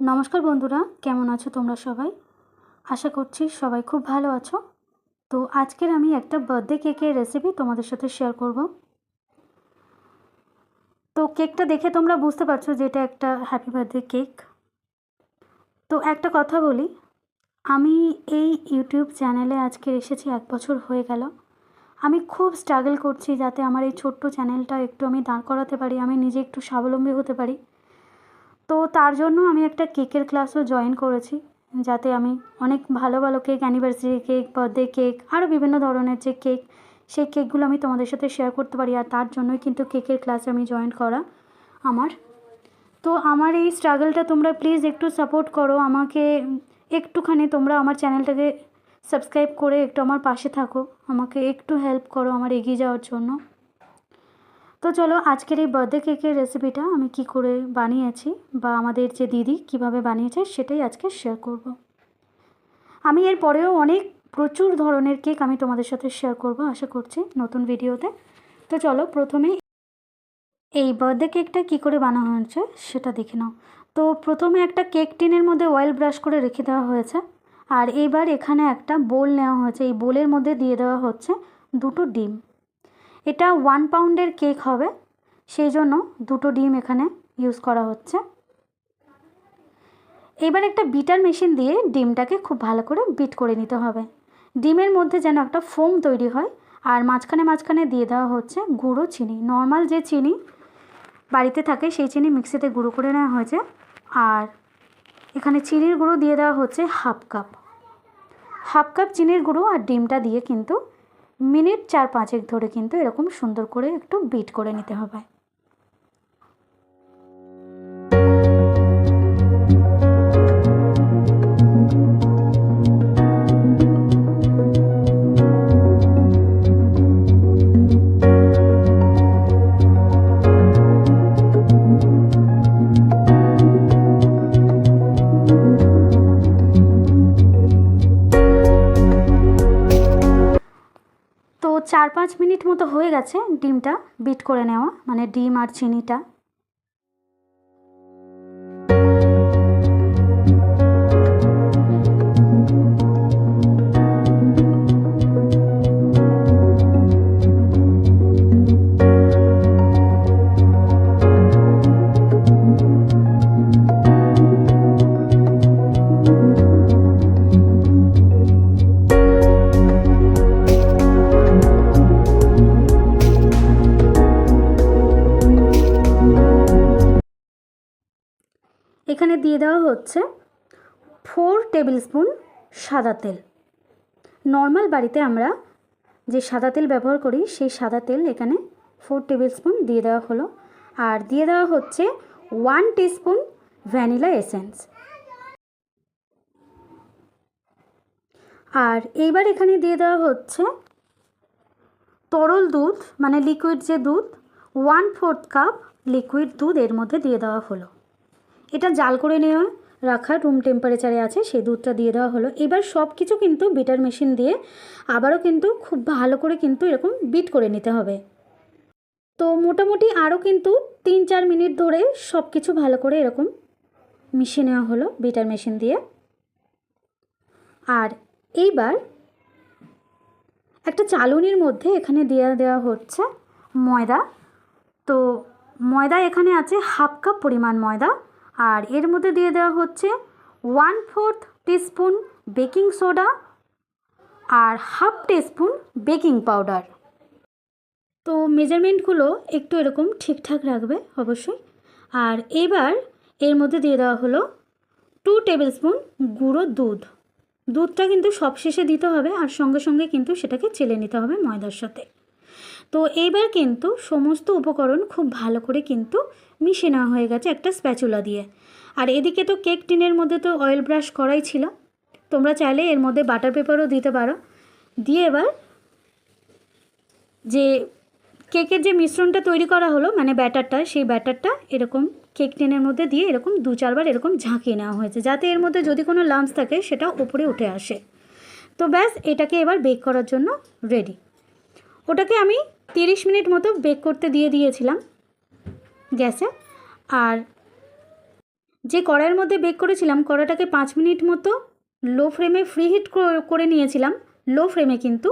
নমস্কার বন্ধুরা, কেমন আছো তোমরা সবাই? আশা করছি সবাই খুব ভালো আছো। তো আজকের আমি একটা বার্থডে কেকের রেসিপি তোমাদের সাথে শেয়ার করব। তো কেকটা দেখে তোমরা বুঝতে পারছ যে এটা একটা হ্যাপি বার্থডে কেক তো একটা কথা বলি, আমি এই ইউটিউব চ্যানেলে আজকে এসেছি এক বছর হয়ে গেল। আমি খুব স্ট্রাগল করছি যাতে আমার এই ছোট্ট চ্যানেলটা একটু আমি দাঁড় করাতে পারি, আমি নিজে একটু স্বাবলম্বী হতে পারি। তো তার জন্য আমি একটা কেকের ক্লাসও জয়েন করেছি, যাতে আমি অনেক ভালো ভালো cake anniversary cake birthday cake আরও বিভিন্ন ধরনের যে কেক সেই কেকগুলো আমি তোমাদের সাথে শেয়ার করতে পারি। আর তার জন্যই কিন্তু কেকের ক্লাসে আমি জয়েন করা আমার। তো আমার এই স্ট্রাগলটা তোমরা প্লিজ একটু সাপোর্ট করো। আমাকে একটুখানি তোমরা আমার চ্যানেলটাকে সাবস্ক্রাইব করে একটু আমার পাশে থাকো। আমাকে একটু হেল্প করো আমার এগিয়ে যাওয়ার জন্য। তো চলো আজকের এই বার্থডে কেকের রেসিপিটা আমি কি করে বানিয়েছি বা আমাদের যে দিদি কীভাবে বানিয়েছে সেটাই আজকে শেয়ার করব। আমি এর পরেও অনেক প্রচুর ধরনের কেক আমি তোমাদের সাথে শেয়ার করব, আশা করছি নতুন ভিডিওতে তো। চলো প্রথমে এই বার্থডে কেকটা কি করে বানানো হয়েছে সেটা দেখে নাও। তো প্রথমে একটা কেক টিনের মধ্যে অয়েল ব্রাশ করে রেখে দেওয়া হয়েছে আর এইবার এখানে একটা বোল নেওয়া হয়েছে। এই বোলের মধ্যে দিয়ে দেওয়া হচ্ছে দুটো ডিম। এটা ওয়ান পাউন্ডের কেক হবে। সেই জন্য দুটো ডিম এখানে ইউজ করা হচ্ছে। এবার একটা বিটার মেশিন দিয়ে ডিমটাকে খুব ভালো করে বিট করে নিতে হবে। ডিমের মধ্যে যেন একটা ফোম তৈরি হয়, আর মাঝখানে মাঝখানে দিয়ে দেওয়া হচ্ছে গুঁড়ো চিনি। নর্মাল যে চিনি বাড়িতে থাকে, সেই চিনি মিক্সিতে গুঁড়ো করে নেওয়া হয়েছে। আর এখানে চিনির গুঁড়ো দিয়ে দেওয়া হচ্ছে হাফ কাপ হাফ কাপ চিনির গুঁড়ো আর ডিমটা দিয়ে কিন্তু মিনিট চার পাঁচেক ধরে কিন্তু এরকম সুন্দর করে একটু বিট করে নিতে হবে। চার পাঁচ মিনিট মতো হয়ে গেছে ডিমটা বিট করে নেওয়া মানে ডিম আর চিনিটা। দেওয়া হচ্ছে ফোর টেবিল স্পুন সাদা তেল। নর্মাল বাড়িতে আমরা যে সাদা তেল ব্যবহার করি, সেই সাদা তেল এখানে ফোর টেবিল স্পুন দিয়ে দেওয়া হলো। আর দিয়ে দেওয়া হচ্ছে ওয়ান টিস্পুন ভ্যানিলা এসেন্স। আর এইবার এখানে দিয়ে দেওয়া হচ্ছে তরল দুধ মানে লিকুইড যে দুধ ওয়ান ফোর্থ কাপ লিকুইড দুধ এর মধ্যে দিয়ে দেওয়া হলো। এটা জাল করে নেওয়া, রাখা রুম টেম্পারেচারে আছে, সেই দুধটা দিয়ে দেওয়া হলো। এবার সব কিছু কিন্তু বিটার মেশিন দিয়ে আবারও কিন্তু খুব ভালো করে কিন্তু এরকম বিট করে নিতে হবে। তো মোটামুটি আরও কিন্তু তিন চার মিনিট ধরে সব কিছু ভালো করে এরকম মিশিয়ে নেওয়া হলো বিটার মেশিন দিয়ে। আর এইবার একটা চালুনির মধ্যে এখানে দেওয়া দেওয়া হচ্ছে ময়দা। তো ময়দা এখানে আছে হাফ কাপ পরিমাণ ময়দা। আর এর মধ্যে দিয়ে দেওয়া হচ্ছে one fourth teaspoon baking soda আর হাফ টিস্পুন বেকিং পাউডার তো মেজারমেন্টগুলো একটু এরকম ঠিকঠাক রাখবে অবশ্যই। আর এবার এর মধ্যে দিয়ে দেওয়া হলো টু টেবিল স্পুন গুঁড়ো দুধ। দুধটা কিন্তু সবশেষে দিতে হবে আর সঙ্গে সঙ্গে কিন্তু সেটাকে চেলে নিতে হবে ময়দার সাথে। তো এইবার কিন্তু সমস্ত উপকরণ খুব ভালো করে কিন্তু মিশে নেওয়া হয়ে গেছে একটা স্প্যাচুলা দিয়ে। আর এদিকে তো কেক টিনের মধ্যে তো অয়েল ব্রাশ করাই ছিল। তোমরা চাইলে এর মধ্যে বাটার পেপারও দিতে পারো। দিয়ে এবার যে কেকের যে মিশ্রণটা তৈরি করা হলো মানে ব্যাটারটা, সেই ব্যাটারটা এরকম কেক টিনের মধ্যে দিয়ে এরকম দু চারবার এরকম ঝাঁকিয়ে নেওয়া হয়েছে, যাতে এর মধ্যে যদি কোনো লাম্পস থাকে সেটা উপরে উঠে আসে। তো ব্যাস, এটাকে এবার বেক করার জন্য রেডি ওটাকে আমি তিরিশ মিনিট মতো বেক করতে দিয়ে দিয়েছিলাম গ্যাসে। আর যে কড়াইয়ের মধ্যে বেক করেছিলাম কড়াটাকে পাঁচ মিনিট মতো লো ফ্লেমে ফ্রি হিট করে নিয়েছিলাম, লো ফ্লেমে কিন্তু।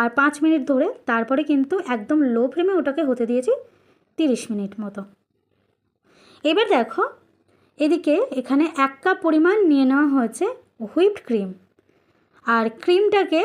আর পাঁচ মিনিট ধরে তারপরে কিন্তু একদম লো ফ্লেমে ওটাকে হতে দিয়েছি তিরিশ মিনিট মতো। এবার দেখো, এদিকে এখানে এক কাপ পরিমাণ নিয়ে নেওয়া হয়েছে হুইপড ক্রিম। আর ক্রিমটাকে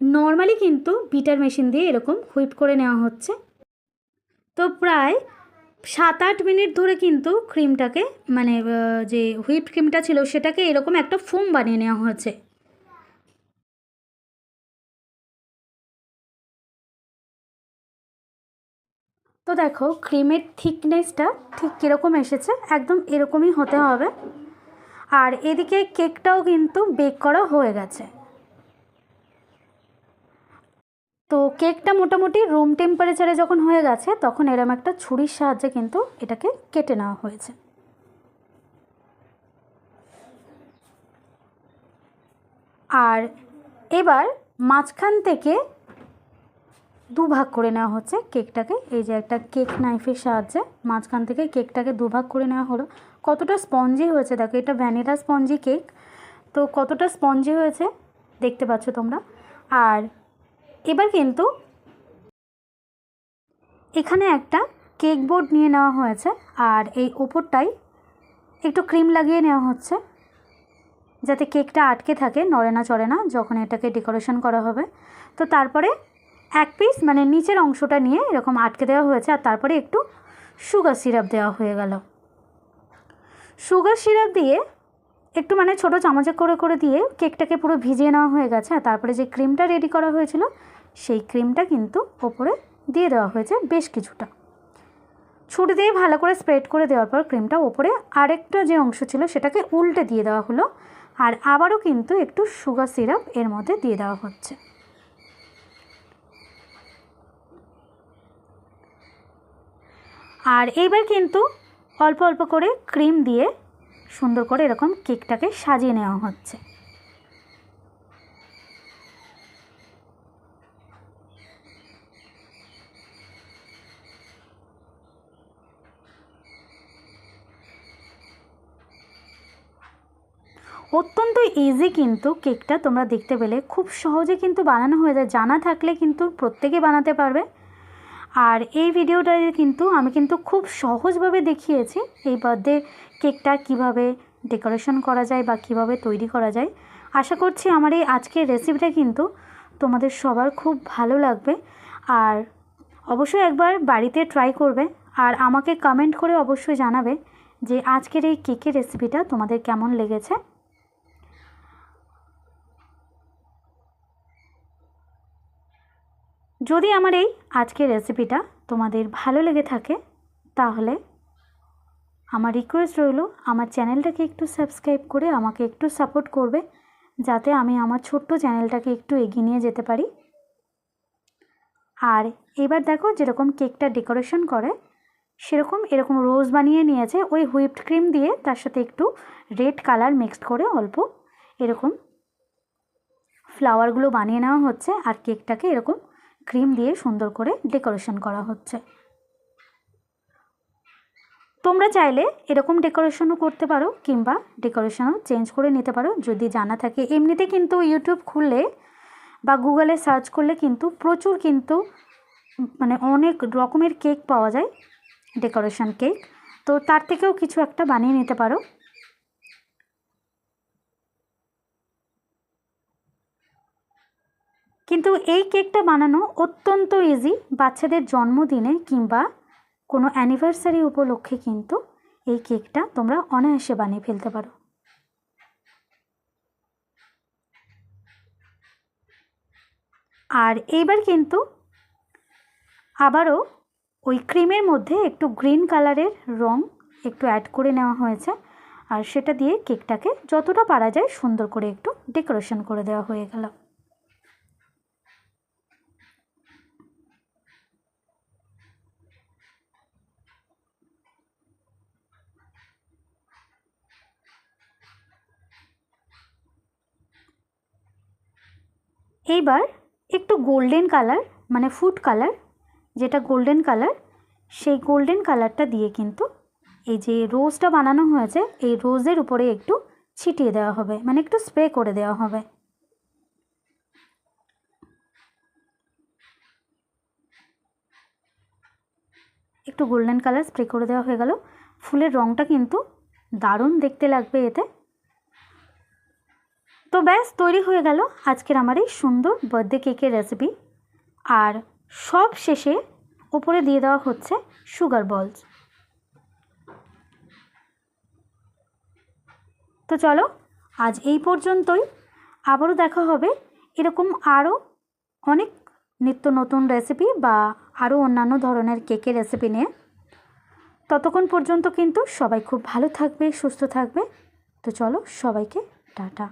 নর্মালি কিন্তু বিটার মেশিন দিয়ে এরকম হুইপ করে নেওয়া হচ্ছে। তো প্রায় সাত আট মিনিট ধরে কিন্তু ক্রিমটাকে মানে যে হুইপ ক্রিমটা ছিল সেটাকে এরকম একটা ফোম বানিয়ে নেওয়া হয়েছে। তো দেখো, ক্রিমের থিকনেসটা ঠিক কীরকম এসেছে? একদম এরকমই হতে হবে। আর এদিকে কেকটাও কিন্তু বেক করা হয়ে গেছে। তো কেকটা মোটামুটি রুম টেম্পারেচারে যখন হয়ে গেছে, তখন এরম একটা ছুরির সাহায্যে কিন্তু এটাকে কেটে নেওয়া হয়েছে। আর এবার মাঝখান থেকে দু ভাগ করে নেওয়া হচ্ছে কেকটাকে। এই যে একটা কেক নাইফের সাহায্যে মাঝখান থেকে কেকটাকে দু ভাগ করে নেওয়া হলো। কতটা স্পঞ্জি হয়েছে দেখো, এটা ভ্যানিলা স্পঞ্জি কেক তো কতটা স্পঞ্জি হয়েছে দেখতে পাচ্ছ তোমরা। আর এবার কিন্তু এখানে একটা কেক বোর্ড নিয়ে নেওয়া হয়েছে, আর এই ওপরটাই একটু ক্রিম লাগিয়ে নেওয়া হচ্ছে, যাতে কেকটা আটকে থাকে, নড়ে না চড়ে না, যখন এটাকে ডেকোরেশন করা হবে। তো তারপরে এক পিস মানে নিচের অংশটা নিয়ে এরকম আটকে দেওয়া হয়েছে, আর তারপরে একটু সুগার সিরাপ দেওয়া হয়ে গেল। সুগার সিরাপ দিয়ে একটু মানে ছোটো চামচে করে করে দিয়ে কেকটাকে পুরো ভিজিয়ে নেওয়া হয়ে গেছে। আর তারপরে যে ক্রিমটা রেডি করা হয়েছিল, সেই ক্রিমটা কিন্তু ওপরে দিয়ে দেওয়া হয়েছে বেশ কিছুটা। ছুরি দিয়ে ভালো করে স্প্রেড করে দেওয়ার পর ক্রিমটা ওপরে আরেকটা যে অংশ ছিল, সেটাকে উল্টে দিয়ে দেওয়া হলো। আর আবারও কিন্তু একটু সুগার সিরাপ এর মধ্যে দিয়ে দেওয়া হচ্ছে। আর এইবার কিন্তু অল্প অল্প করে ক্রিম দিয়ে সুন্দর করে এরকম কেকটাকে সাজিয়ে নেওয়া হচ্ছে। অত্যন্ত ইজি কিন্তু কেকটা তোমরা দেখতে পেলে। খুব সহজে কিন্তু বানানো হয়ে যায়। জানা থাকলে কিন্তু প্রত্যেকে বানাতে পারবে। আর এই ভিডিওটায় কিন্তু আমি কিন্তু খুব সহজভাবে দেখিয়েছি এই বার্থডে কেকটা কীভাবে ডেকোরেশন করা যায় বা কীভাবে তৈরি করা যায়। আশা করছি আমার এই আজকের রেসিপিটা কিন্তু তোমাদের সবার খুব ভালো লাগবে। আর অবশ্যই একবার বাড়িতে ট্রাই করবে আর আমাকে কমেন্ট করে অবশ্যই জানাবে যে আজকের এই কেকের রেসিপিটা তোমাদের কেমন লেগেছে। যদি আমার এই আজকের রেসিপিটা তোমাদের ভালো লেগে থাকে, তাহলে আমার রিকোয়েস্ট রইল আমার চ্যানেলটাকে একটু সাবস্ক্রাইব করে আমাকে একটু সাপোর্ট করবে, যাতে আমি আমার ছোট্ট চ্যানেলটাকে একটু এগিয়ে নিয়ে যেতে পারি। আর এবার দেখো যেরকম কেকটা ডেকোরেশন করে, সেরকম এরকম রোজ বানিয়ে নিয়েছে, ওই হুইপড ক্রিম দিয়ে তার সাথে একটু রেড কালার মিক্সড করে অল্প এরকম ফ্লাওয়ারগুলো বানিয়ে নেওয়া হচ্ছে, আর কেকটাকে এরকম ক্রিম দিয়ে সুন্দর করে ডেকোরেশন করা হচ্ছে। তোমরা চাইলে এরকম ডেকোরেশনও করতে পারো কিংবা ডেকোরেশনও চেঞ্জ করে নিতে পারো, যদি জানা থাকে। এমনিতে কিন্তু ইউটিউব খুললে বা গুগলে সার্চ করলে কিন্তু প্রচুর কিন্তু মানে অনেক রকমের কেক পাওয়া যায় ডেকোরেশন কেক তো তার থেকেও কিছু একটা বানিয়ে নিতে পারো। কিন্তু এই কেকটা বানানো অত্যন্ত ইজি বাচ্চাদের জন্মদিনে কিংবা কোনো অ্যানিভার্সারি উপলক্ষে কিন্তু এই কেকটা তোমরা অনায়াসে বানিয়ে ফেলতে পারো। আর এইবার কিন্তু আবারও ওই ক্রিমের মধ্যে একটু গ্রিন কালারের রং একটু অ্যাড করে নেওয়া হয়েছে। আর সেটা দিয়ে কেকটাকে যতটা পারা যায় সুন্দর করে একটু ডেকোরেশন করে দেওয়া হয়ে গেল। এইবার একটু গোল্ডেন কালার মানে ফুড কালার যেটা গোল্ডেন কালার সেই গোল্ডেন কালারটা দিয়ে কিন্তু এই যে রোজটা বানানো হয়েছে, এই রোজের উপরে একটু ছিটিয়ে দেওয়া হবে মানে একটু স্প্রে করে দেওয়া হবে। একটু গোল্ডেন কালার স্প্রে করে দেওয়া হয়ে গেল। ফুলের রঙটা কিন্তু দারুণ দেখতে লাগবে এতে। তো ব্যাস, তৈরি হয়ে গেল আজকের আমার এই সুন্দর বার্থডে কেকের রেসিপি আর সব শেষে ওপরে দিয়ে দেওয়া হচ্ছে সুগার বলস তো চলো, আজ এই পর্যন্তই। আবারও দেখা হবে এরকম আরও অনেক নিত্য নতুন রেসিপি বা আরও অন্যান্য ধরনের কেকের রেসিপি নিয়ে। ততক্ষণ পর্যন্ত কিন্তু সবাই খুব ভালো থাকবে, সুস্থ থাকবে। তো চলো, সবাইকে টাটা।